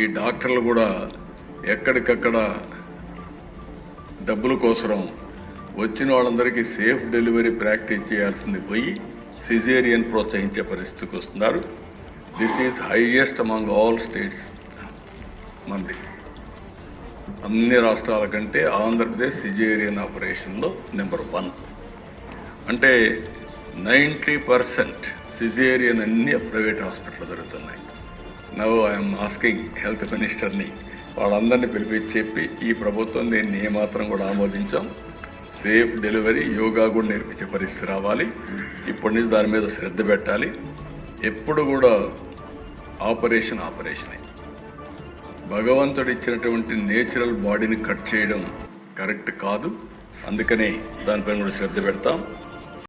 ఈ డాక్టర్లు కూడా ఎక్కడికక్కడ డబ్బుల కోసరం వచ్చిన వాళ్ళందరికీ సేఫ్ డెలివరీ ప్రాక్టీస్ చేయాల్సింది పోయి సిజేరియన్ ప్రోత్సహించే పరిస్థితికి వస్తున్నారు. This is highest among all states మంది. అన్ని రాష్ట్రాల కంటే ఆంధ్రప్రదేశ్ సిజేరియన్ ఆపరేషన్లో నెంబర్ వన్. అంటే నైంటీ పర్సెంట్ సిజేరియన్ అన్ని ప్రైవేట్ హాస్పిటల్ జరుగుతున్నాయి. నవ్ ఐఎమ్ ఆస్కింగ్ హెల్త్ మినిస్టర్ని. వాళ్ళందరినీ పిలిపించి చెప్పి ఈ ప్రభుత్వం దీన్ని ఏమాత్రం కూడా ఆమోదించాం. సేఫ్ డెలివరీ యోగా కూడా నేర్పించే పరిస్థితి రావాలి. ఇప్పటి నుంచి దాని మీద శ్రద్ధ పెట్టాలి. ఎప్పుడు కూడా ఆపరేషన్ ఆపరేషనే భగవంతుడు ఇచ్చినటువంటి నేచురల్ బాడీని కట్ చేయడం కరెక్ట్ కాదు. అందుకనే దానిపైన కూడా శ్రద్ధ పెడతాం.